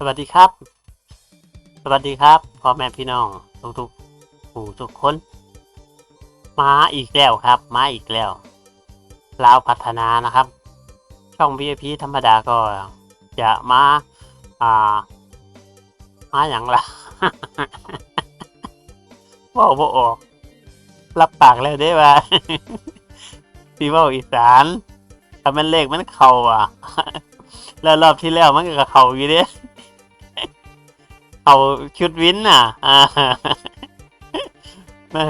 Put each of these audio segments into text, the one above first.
สวัสดีครับ สวัสดีครับพ่อแม่พี่น้องทุกทุกผู้ทุกคน มาอีกแล้วครับ มาอีกแล้วลาวพัฒนานะครับ ช่อง VIP ธรรมดาก็จะมาอ่ามาอย่างละว่าบ่ออก รับปากแล้วได้ว่าพี่ว่าอีสานถ้ามันเลขมันเข่าอะ แล้วรอบที่แล้วมันก็เข่าอยู่เด้ เขาชุดวินน่ะ อ่ามัน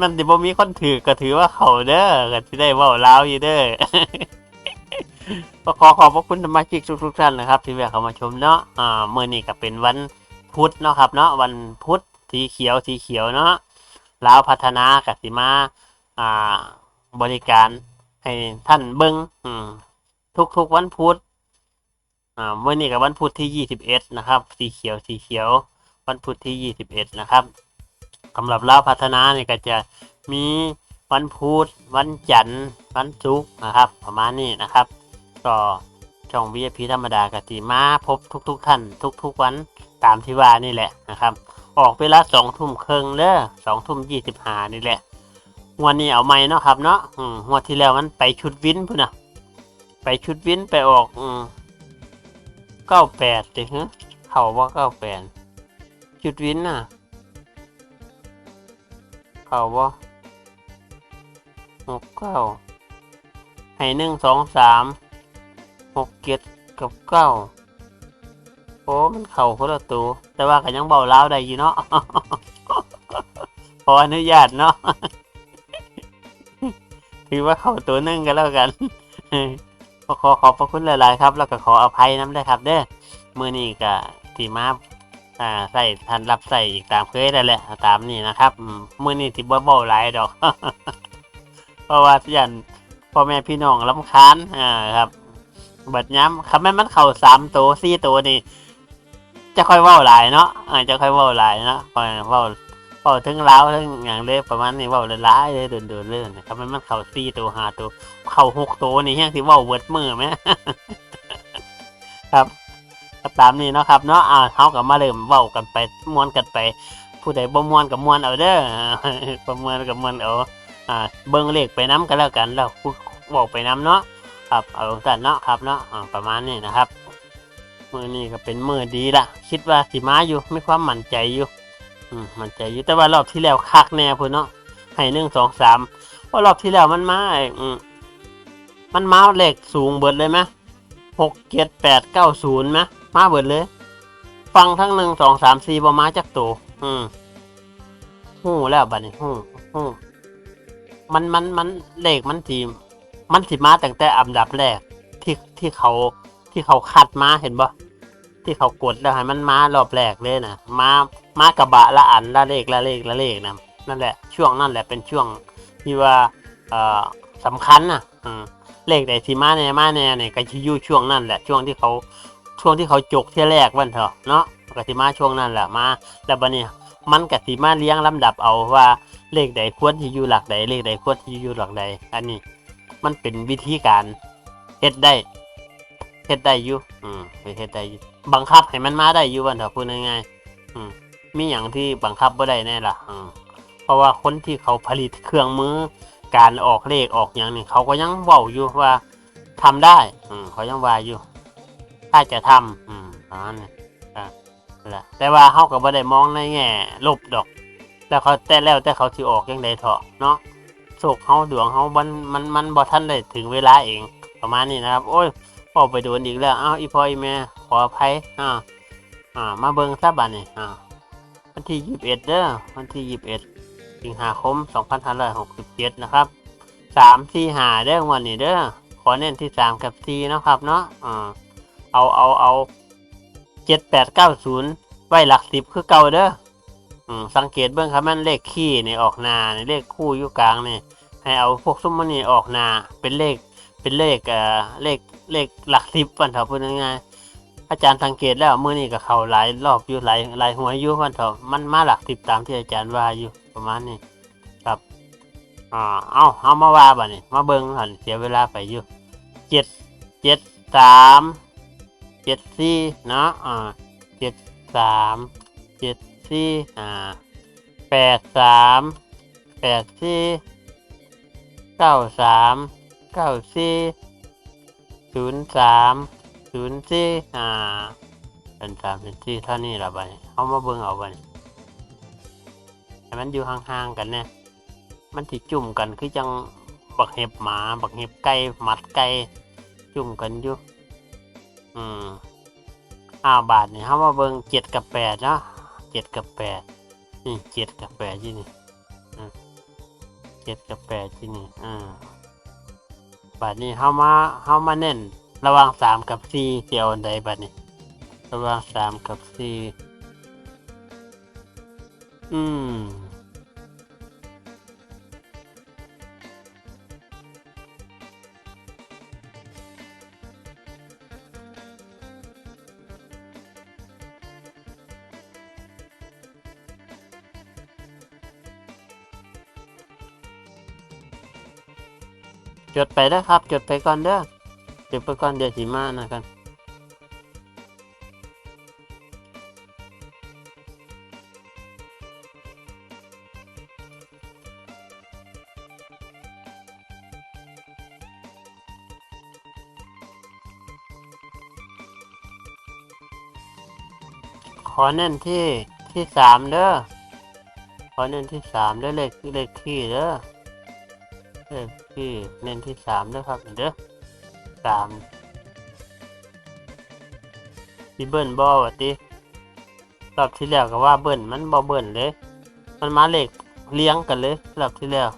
มันสิบ่มีคนถือก็ถือว่าเขาเด้อก็สิได้เว้าลาวอยู่เด้อก็ขอขอบพระคุณสมาชิกทุกๆท่านนะครับ ที่แวะเข้ามาชมเนาะอ่ามื้อนี้ก็เป็นวันพุธเนาะครับเนาะวันพุธสีเขียวสีเขียวเนาะลาวพัฒนากสิมาอ่าบริการให้ท่านเบิ่งอืมทุกๆวันพุธ อ่าวันนี้กับวันพุธที่ยี่สิบเอ็ดนะครับ สีเขียวสีเขียว วันพุธที่ยี่สิบเอ็ดนะครับสำหรับลาวพัฒนาเนี่ยก็จะมีวันพุธวันจันทร์วันศุกร์นะครับ ประมาณนี้นะครับ ก็ช่อง VIP ธรรมดากติมาพบทุกๆท่านทุก ๆ วันตามที่ว่านี่แหละนะครับ ออกเวลาสองทุ่มครึ่งเด้อสองทุ่มยี่สิบห้านี่แหละวันนี้เอาไม่เนาะครับเนาะอืมงวที่แล้วมันไปชุดวินพุ่นนะไปชุดวินไปออกอืม เก้าแปดดิฮะเขาว่าเก้าแปดจุดวินน่ะ เขาว่าหกเก้าให้หนึ่งสองสามหกเจ็ดกับเก้าโอ้มันเข่าคนละตัวแต่ว่าก็ยังเบาเล้าได้อยู่เนาะขออนุญาตเนาะถือว่าเข้าตัวนึ่งกันแล้วกัน ก็ขอขอบพระคุณหลาย ๆ ครับ แล้วก็ขออภัยน้ำด้วยครับเด้อมือนี้ก็ทีมาอ่าใส่ทันรับใส่อีกตามเคยได้แหละตามนี่นะครับมือนี้ที่บ่เบาหลายดอก เพราะว่ายันพ่อแม่พี่น้องลำคาญอ่าครับบัดย้ำคำแม่มันเข่าสามตัวสี่ตัวนี่จะค่อยเว้าหลายเนาะอ่าจะค่อยเว้าหลายเนาะค่อยเว้า เว้าถึงเล้าวถึงอย่างเลยประมาณนี้เว้าหลายๆเลยเดินๆเลยนะครับม่นมันเข่าสี่ตัวห้าตัวเข่าหกตัวนี่แห้งสิเว่าเวิร์ดมือไหมครับก็ตามนี้เนาะครับเนาะอ่าเขากับมาเริ่มเว้ากันไปม้วนกันไป ผู้ใดบ่ม้วนกับม้วนเอาเด้อบ่ม้วนกับม้วนเอาอ่าเบิ่งเลขไปน้กันแล้วกันแล้วพูดเว้าไปน้เนาะครับเอาสั่นเนาะครับเนาะประมาณนี้นะครับมือนี้ก็เป็นมือดีละคิดว่าสิมาอยู่ไมีความมั่นใจอยู่ อืมมันใจอยู่แต่ว่ารอบที่แล้วคักแน่พุ่นเนาะให้หนึ่งสองสามเพรารอบที่แล้วมันมาไอ้อืมมันมาเลขสูงเบิดเลยไหมหกเจ็ดแปดเก้าศูนย์ไหมมาเบิดเลย ฟังทั้งหนึ่งสองสามสี่บอมาจากตัวอืมหู้แล้วบัดนี้หู้หู้มันมันมันเลขมันสีมันสิมาตั้งแต่อันดับแรกที่ที่เขาที่เขาคัดมาเห็นบ่ ที่เขากดแล้วให้มันมารอบแรกเลยนะมามากระบะละอันละเลขละเลขละเลขนะนั่นแหละช่วงนั่นแหละเป็นช่วงที่ว่าเอ่อสำคัญนะอืมเลขใดที่มาแน่มาแน่เนี่ยก็จะอยู่ช่วงนั้นแหละช่วงที่เขาช่วงที่เขาจกที่แรกวันเถอะเนาะก็สิมาช่วงนั้นแหละมา แล้วบัดนี้มันก็สิมาเลี้ยงลำดับเอาว่าเลขใดควรที่อยู่หลักใดเลขใดควรที่อยู่หลักใด อันนี้ มันเป็นวิธีการเฮ็ดได้เฮ็ดได้อยู่อืมเฮ็ดได้อยู่ บังคับให้มันมาได้อยู่วันเถอะพูดง่ายๆอืมมีอย่างที่บังคับบ่ได้แน่ล่ะอืมเพราะว่าคนที่เขาผลิตเครื่องมือ การออกเลขออกอย่างนี้เขาก็ยังเว้าอยู่ว่าทำได้ อืมเขายังว่าอยู่ ถ้าจะทำอืมประมาณนี้อ่านั่นแหละแต่ว่าเขาก็บ่ได้มองในแง่ลบดอก แล้วเขาแต่แล้วแต่เขาสิออกยังไดเถาะเนาะโศกเขาดวงเขามันมันมันบ่ทันได้ถึงเวลาเอง ประมาณนี้นะครับ โอ้ย พอไปโดนอีกแล้วอ้าวอีพ่ออีแม่ขออภัยอ่าอ่า มาเบิ่งซะบัดนี้อ่าวันที่21เอ็ดเด้อวันที่21สิบเอ็ดถึงหาคม2567นห้าร้อยหกสิบเจ็ดนะครับ3 4 5เด้อวันนี้เด้อขอเน้นที่3กับ4เนะครับเนาะอ่าเอาเอาเอา7 8 9 0ไว้หลัก10คือเก่าเด้ออืมสังเกตเบิ่งครับมันเลขขี้นี่ออกน้านี่เลขคู่อยู่กลางนี่ให้เอาพวกซุ้มมันนี่ออกนาเป็นเลขเป็นเลขเอ่อเลข เลขหลักสิบวันเถอะพูดง่ายๆอาจารย์สังเกตแล้วมือนี่กับเขาหลายรอบอยู่หลายหลายหัวอยู่วันเถอะมันมาหลักสิบตามที่อาจารย์ว่าอยู่ประมาณนี้ครับอ่าเอาเอามาว่าบ่เนี่มาเบิ่งหันเสียเวลาไปอยู่เจ็ดเจ็ดสามเจ็ดสี่เนาะอ่าเจ็ดสามเจ็ดสี่อ่าแปดสามแปดสี่เก้าสามเก้าสี่ ศูนย์สามศูนย์สี่อ่าเป็นสามเป็นสี่เท่านี้ละบัดนี้เอามาเบิ่งเอาบัดนี้ให้มันอยู่ห่างๆกันเนี่ยมันสิจุ่มกันคือจังบักเห็บหมา บักเห็บไก่หมัดไก่จุ่มกันอยู่อืมอ้าบาทนี่เฮามาเบิ่งเจ็ดกับแปดเนาะเจ็ดกับแปดนี่เจ็ดกับแปดที่นี่เจ็ดกับแปดที่นี่อ่า บัดนี้เฮามาเฮามาเน้นระหว่างสามกับสี่เดี่ยวอันใดบัดนี้ ระหว่างสามกับสี่อืม จดไปนะครับ จดไปก่อนเด้อจดไปก่อนเดี๋ยวสีมานะกันขอเน้นที่ที่สามเด้อขอเน้นที่สามเด้อเลขเลขที่เด้อ เลขที่เน้นที่สามเด้อครับเด้อสามพี่เบิ้ลบอวัติรอบที่แล้วก็ว่าเบิ้ลมันบอเบิ้ลเลย มันมาเลขเลี้ยงกันเลยรอบที่แล้ว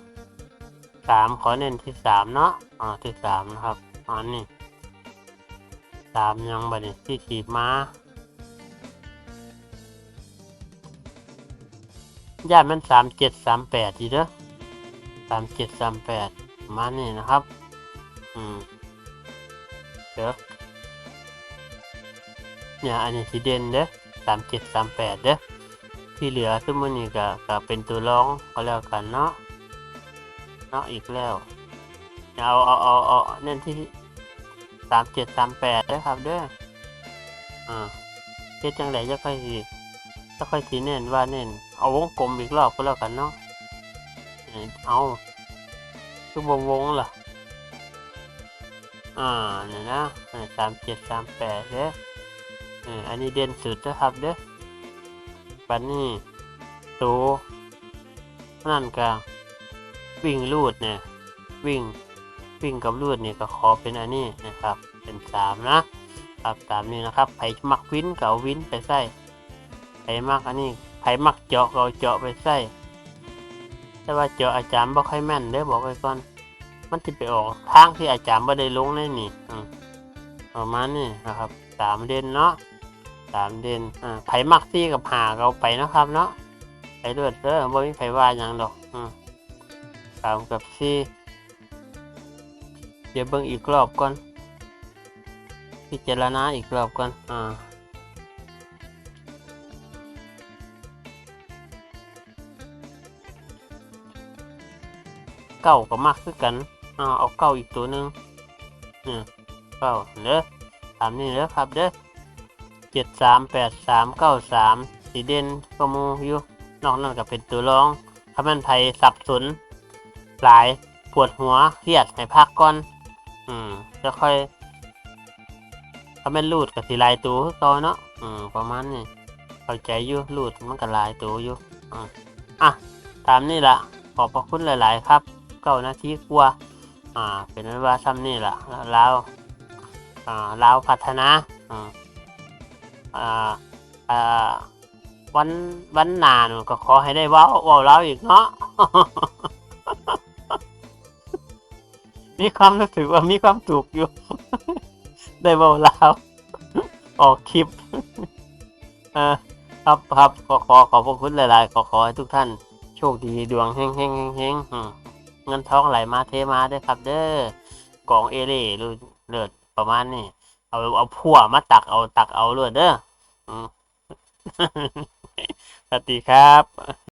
สามขอเน้นที่สามเนาะอ่าที่สามนะครับอันนี้สามยังบัดนี้ที่ขีดมาญาติมันสามเจ็ดสามแปดทีเด้อ สามเจ็ดสามแปดมานี่นะครับ อืมเดี๋ยวเนี่ยอันนี้สีเด่นเด้อสามเจ็ดสามแปดเด้อที่เหลือซึ่งมันนี่ก็ก็เป็นตัวร้องก็แล้วกันเนาะเนาะอีกแล้วเอาเอาเอาเอาเน้นที่สามเจ็ดสามแปดเด้อครับเด้ออ่าเฮ็ดจังไดจะค่อยสิถ้าค่อยสีเน้นว่าเน้นเอาวงกลมอีกรอบก็แล้วกันเนาะ เอ้าคือวงวงล่ะอ่าเนี่ยนะสามเจ็ดสามแปดเด้ออันนี้เด่นสุดนะครับเด้อปันนี้ตัวนั่นก็วิ่งลูดเนี่ย วิ่งวิ่งกับลูดเนี่ยก็ขอเป็นอันนี้นะครับ เป็นสามนะครับสามนี้นะครับไผ่มักวินก็เอาวินไปใส่ไผ่มักอันนี้ไผ่มักเจาะก็เอาเจาะไปใส่ แต่ว่าเจาะอาจารย์บ่ค่อยแม่นเด้อบอกไว้ก่อน มันจะไปออกทางที่อาจารย์บ่ได้ลงเลยนี่อืมประมาณนี้นะครับสามเด่นเนาะสามเด่นอ่าไผมักซี่กับหาเอาไปนะครับ เนาะไปเลือดเด้อบ่มีไผว่าหยังดอกอืมสามกับสี่เดี๋ยวเบิ่งอีกรอบก่อนพิจารณาอีกรอบก่อนอ่า เก้าก็มากคือกันเอาเอาเก้าอีกตัวหนึ่งเนี่ยเก้าเด้อตามนี้เด้อครับเด้อเจ็ดสามแปดสามเก้าสามสีเด่นก็มูอยู่นอกนั้นก็เป็นตัวรองถ้ามันไทยสับสนหลายปวดหัวเครียดให้พักก่อน อืมแล้วค่อยถ้ามันรูดกับสีลายตัวคือเก่าเนาะอืมประมาณนี้เข้าใจอยู่รูดมันก็ลายตัวอยู่อะตามนี้ละขอบพระคุณหลาย ๆ ครับ เก้านาทีกว่าอ่า เป็นอันว่าซ้ำนี่แหละแล้วอ่าลาวพัฒนาอ่าอ่าอ่าวันวันหนาหนูก็ขอให้ได้เว้าเว้าลาวอีกเนาะมีความรู้สึกว่ามีความสุขอยู่ ได้เว้าลาวออกคลิปเออครับครับขอขอขอบพระคุณหลาย ๆ ขอขอให้ทุกท่าน โชคดีดวงเฮงเฮงเฮงเฮงอืม เงินทองไหลมาเทมาเด้อครับ เด้อกองเอเล่หรือเลือดประมาณนี้เอาเอาพั่วมาตักเอาตักเอาเลือดเด้อสวัสดีครับ